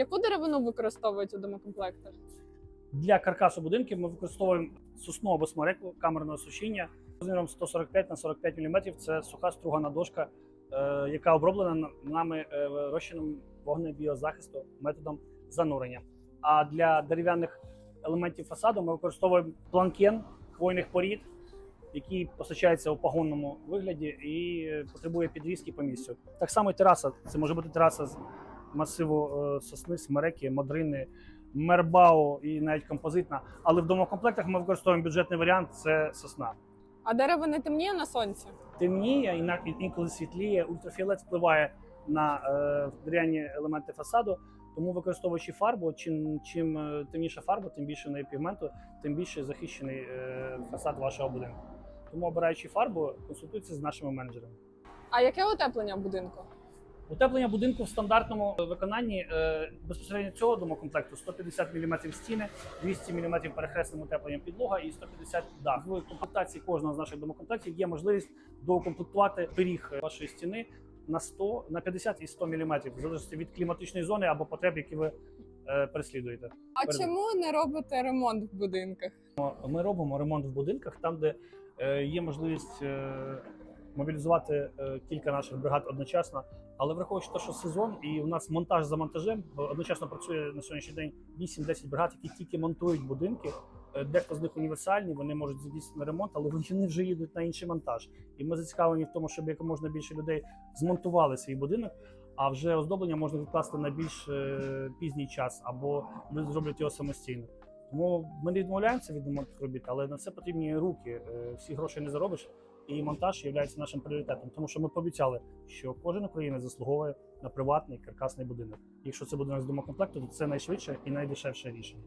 яку деревину використовують у домокомплектах? Для каркасу будинків ми використовуємо сосну або смереку камерного сушіння розміром 145 на 45 мм. Це суха стругана дошка, е, яка оброблена нами е, розчином вогнебіозахисту методом занурення. А для дерев'яних елементів фасаду ми використовуємо планкен хвойних порід, який постачається у пагонному вигляді і потребує підрізки по місцю. Так само і тераса. Це може бути тераса з масиву е, сосни, смереки, модрини, мербау і навіть композитна. Але в домокомплектах ми використовуємо бюджетний варіант це сосна. А дерево не темніє на сонці? Темніє, іна- інколи світліє, ультрафіолет впливає на е, дерев'яні елементи фасаду. Тому використовуючи фарбу, чим, чим е, темніша фарба, тим більше в неї пігменту, тим більше захищений е, фасад вашого будинку. Тому обираючи фарбу, консультуйтеся з нашими менеджерами. А яке утеплення будинку? Утеплення будинку в стандартному виконанні е, безпосередньо цього домокомплекту 150 мм стіни, 200 мм перехресним утепленням підлога і 150 дах. В комплектації кожного з наших домокомплектів є можливість доукомплектувати пиріг вашої стіни на 100, на 50 і 100 мм, в залежності від кліматичної зони або потреб, які ви е, переслідуєте. А Перед- чому не робите ремонт в будинках? Ми робимо ремонт в будинках там, де е, є можливість е, мобілізувати е, кілька наших бригад одночасно. Але враховуючи те, що сезон, і у нас монтаж за монтажем, бо одночасно працює на сьогоднішній день 8-10 бригад, які тільки монтують будинки. Е, Дехто з них універсальні, вони можуть здійснити ремонт, але вони вже їдуть на інший монтаж. І ми зацікавлені в тому, щоб якомога більше людей змонтували свій будинок, а вже оздоблення можна відкласти на більш е, пізній час, або люди зроблять його самостійно. Тому ми не відмовляємося від ремонтних робіт, але на це потрібні руки. Е, Всі гроші не заробиш, і монтаж є нашим пріоритетом, тому що ми пообіцяли, що кожен українець заслуговує на приватний каркасний будинок. Якщо це будинок з домокомплекту, то це найшвидше і найдешевше рішення.